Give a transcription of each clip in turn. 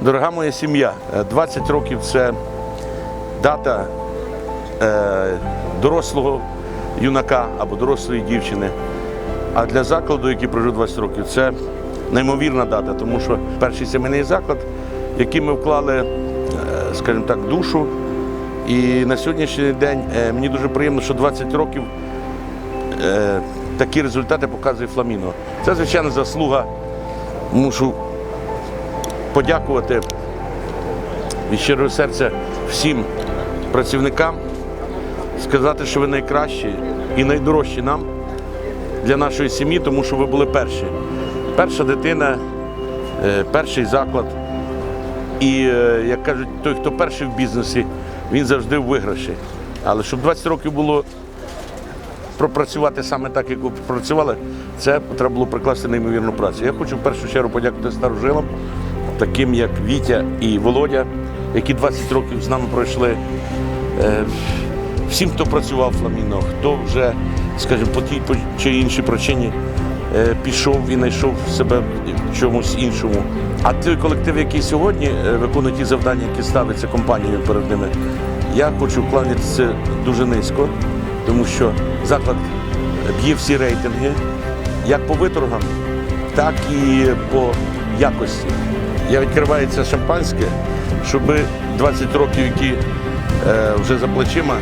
Дорога моя сім'я, е, 20 років це дата е, дорослого юнака або дорослої дівчини. А для закладу, який прожив 20 років, це неймовірна дата, тому що перший сімейний заклад, який ми вклали, е, скажімо так, душу. І на сьогоднішній день е, мені дуже приємно, що 20 років е, такі результати показує Фламіно. Це, звичайно, заслуга. Мушу подякувати від щирого серця всім працівникам, сказати, що ви найкращі і найдорожчі нам для нашої сім'ї, тому що ви були перші. Перша дитина, е, перший заклад. І, е, як кажуть, той, хто перший в бізнесі, він завжди в виграші. Але щоб 20 років було пропрацювати саме так, як ви працювали, це треба було прикласти неймовірну працю. Я хочу в першу чергу подякувати старожилам, таким як Вітя і Володя, які 20 років з нами пройшли. Е, Всім, хто працював в Фламіно, хто вже, скажімо, по тій чи іншій причині е, пішов і знайшов себе в чомусь іншому. А той колектив, який сьогодні е, виконує ті завдання, які ставиться компанією перед ними, я хочу кланятися дуже низько, тому що заклад б'є всі рейтинги, як по виторгам, так і по якості. Я відкриваю це шампанське, щоб 20 років, які е, вже за плечима,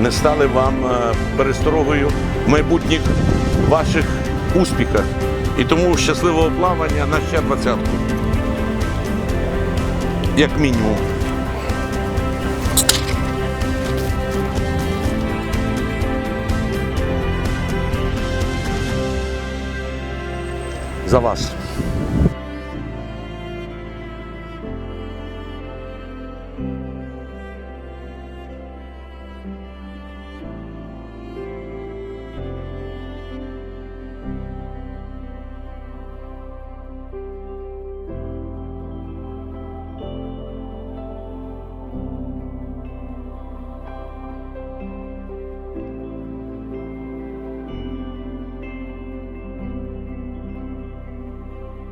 не стали вам е, пересторогою в майбутніх ваших успіхах. І тому щасливого плавання на ще двадцятку. Як мінімум. За вас.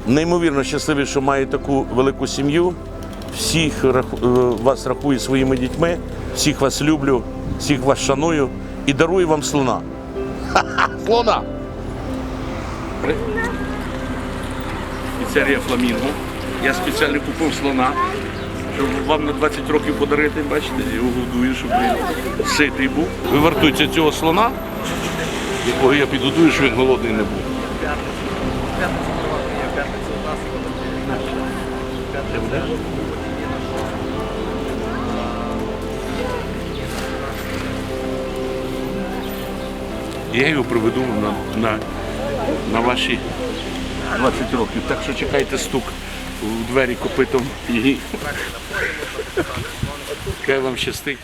Неймовірно щасливий, що маю таку велику сім'ю. Всіх е, вас рахую своїми дітьми, всіх вас люблю, всіх вас шаную і дарую вам слона. Ха-ха, слона! Піцерія Фламінго. Я спеціально купив слона, щоб вам на 20 років подарити. Бачите, його годую, щоб він ситий був. Ви вартуйте цього слона, якого я підгодую, щоб він голодний не був. Ти будеш? Я його приведу на, на, на ваші 20 років. Так що чекайте стук у двері копитом і хай вам щастить.